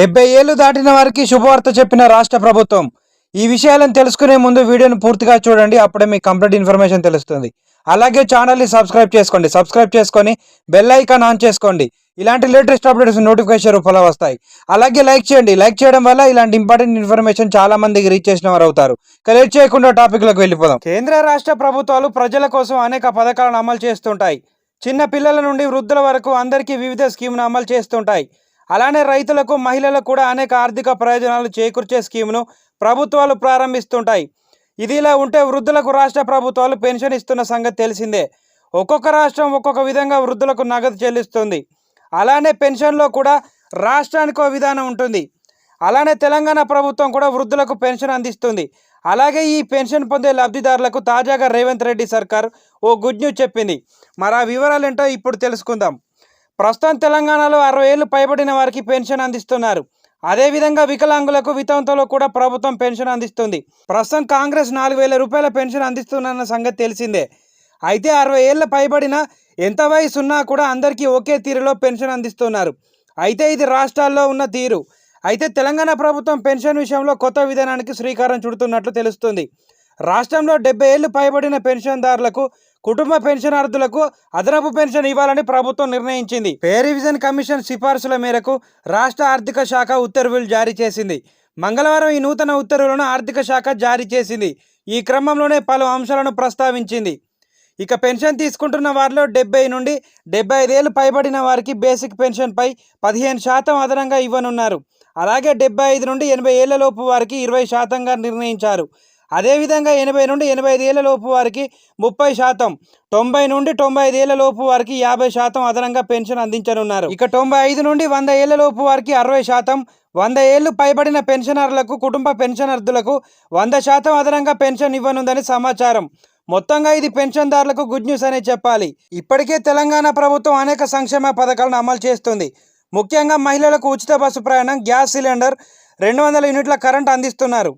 డెబ్బై ఏళ్ళు దాటిన వారికి శుభవార్త చెప్పిన రాష్ట్ర ప్రభుత్వం. ఈ విషయాలను తెలుసుకునే ముందు వీడియోను పూర్తిగా చూడండి అప్పుడే మీకు కంప్లీట్ ఇన్ఫర్మేషన్ తెలుస్తుంది. అలాగే ఛానల్ని సబ్స్క్రైబ్ చేసుకోండి. సబ్స్క్రైబ్ చేసుకొని బెల్ ఐకాన్ ఆన్ చేసుకోండి. ఇలాంటి లేటెస్ట్ అప్డేట్స్ నోటిఫికేషన్ రూపంలో వస్తాయి. అలాగే లైక్ చేయండి. లైక్ చేయడం వల్ల ఇలాంటి ఇంపార్టెంట్ ఇన్ఫర్మేషన్ చాలా మందికి రీచ్ చేసిన వారు అవుతారు కలెక్ట్ లేట్ చేయకుండా టాపిక్లకు వెళ్ళిపోదాం. కేంద్ర రాష్ట్ర ప్రభుత్వాలు ప్రజల కోసం అనేక పథకాలను అమలు చేస్తుంటాయి. చిన్న పిల్లల నుండి వృద్ధుల వరకు అందరికీ వివిధ స్కీమ్ను అమలు చేస్తుంటాయి. అలానే రైతులకు మహిళలకు కూడా అనేక ఆర్థిక ప్రయోజనాలు చేకూర్చే స్కీమ్ను ప్రభుత్వాలు ప్రారంభిస్తుంటాయి. ఇదిలా ఉంటే వృద్ధులకు రాష్ట్ర ప్రభుత్వాలు పెన్షన్ ఇస్తున్న సంగతి తెలిసిందే. ఒక్కొక్క రాష్ట్రం ఒక్కొక్క విధంగా వృద్ధులకు నగదు చెల్లిస్తుంది. అలానే పెన్షన్లో కూడా రాష్ట్రానికి ఒక విధానం ఉంటుంది. అలానే తెలంగాణ ప్రభుత్వం కూడా వృద్ధులకు పెన్షన్ అందిస్తుంది. అలాగే ఈ పెన్షన్ పొందే లబ్ధిదారులకు తాజాగా రేవంత్ రెడ్డి సర్కార్ ఓ గుడ్ న్యూస్ చెప్పింది. మరి ఆ వివరాలు ఏంటో ఇప్పుడు తెలుసుకుందాం. ప్రస్తుతం తెలంగాణలో అరవై ఏళ్ళు పైబడిన వారికి పెన్షన్ అందిస్తున్నారు. అదేవిధంగా వికలాంగులకు వితంతలో కూడా ప్రభుత్వం పెన్షన్ అందిస్తుంది. ప్రస్తుతం కాంగ్రెస్ నాలుగు వేల రూపాయల పెన్షన్ అందిస్తున్న సంగతి తెలిసిందే. అయితే అరవై ఏళ్ళ పైబడిన ఎంత వయసు ఉన్నా కూడా అందరికీ ఒకే తీరులో పెన్షన్ అందిస్తున్నారు. అయితే ఇది రాష్ట్రాల్లో ఉన్న తీరు. అయితే తెలంగాణ ప్రభుత్వం పెన్షన్ విషయంలో కొత్త విధానానికి శ్రీకారం చుడుతున్నట్లు తెలుస్తుంది. రాష్ట్రంలో డెబ్బై ఏళ్ళు పైబడిన పెన్షన్దారులకు కుటుంబ పెన్షనార్థులకు అదనపు పెన్షన్ ఇవ్వాలని ప్రభుత్వం నిర్ణయించింది. పే రివిజన్ కమిషన్ సిఫార్సుల మేరకు రాష్ట్ర ఆర్థిక శాఖ ఉత్తర్వులు జారీ చేసింది. మంగళవారం ఈ నూతన ఉత్తర్వులను ఆర్థిక శాఖ జారీ చేసింది. ఈ క్రమంలోనే పలు అంశాలను ప్రస్తావించింది. ఇక పెన్షన్ తీసుకుంటున్న వారిలో డెబ్బై నుండి డెబ్బై ఐదేళ్ళు పైబడిన వారికి బేసిక్ పెన్షన్పై పదిహేను శాతం అదనంగా ఇవ్వనున్నారు. అలాగే డెబ్బై ఐదు నుండి ఎనభై ఏళ్ళ లోపు వారికి ఇరవై శాతంగా నిర్ణయించారు. అదేవిధంగా ఎనభై నుండి ఎనభై ఐదు ఏళ్ళ లోపు వారికి ముప్పై శాతం తొంభై నుండి తొంభై ఐదు ఏళ్ళ లోపు వారికి యాభై శాతం అదనంగా పెన్షన్ అందించనున్నారు. ఇక తొంభై ఐదు నుండి వంద ఏళ్ళ లోపు వారికి అరవై శాతం వంద ఏళ్ళు పైబడిన పెన్షనర్లకు కుటుంబ పెన్షనర్దులకు వంద శాతం అదనంగా పెన్షన్ ఇవ్వనుందని సమాచారం. మొత్తంగా ఇది పెన్షన్దారులకు గుడ్ న్యూస్ అనే చెప్పాలి. ఇప్పటికే తెలంగాణ ప్రభుత్వం అనేక సంక్షేమ పథకాలను అమలు చేస్తుంది. ముఖ్యంగా మహిళలకు ఉచిత బస్సు ప్రయాణం గ్యాస్ సిలిండర్ రెండు వందల యూనిట్ల కరెంట్ అందిస్తున్నారు.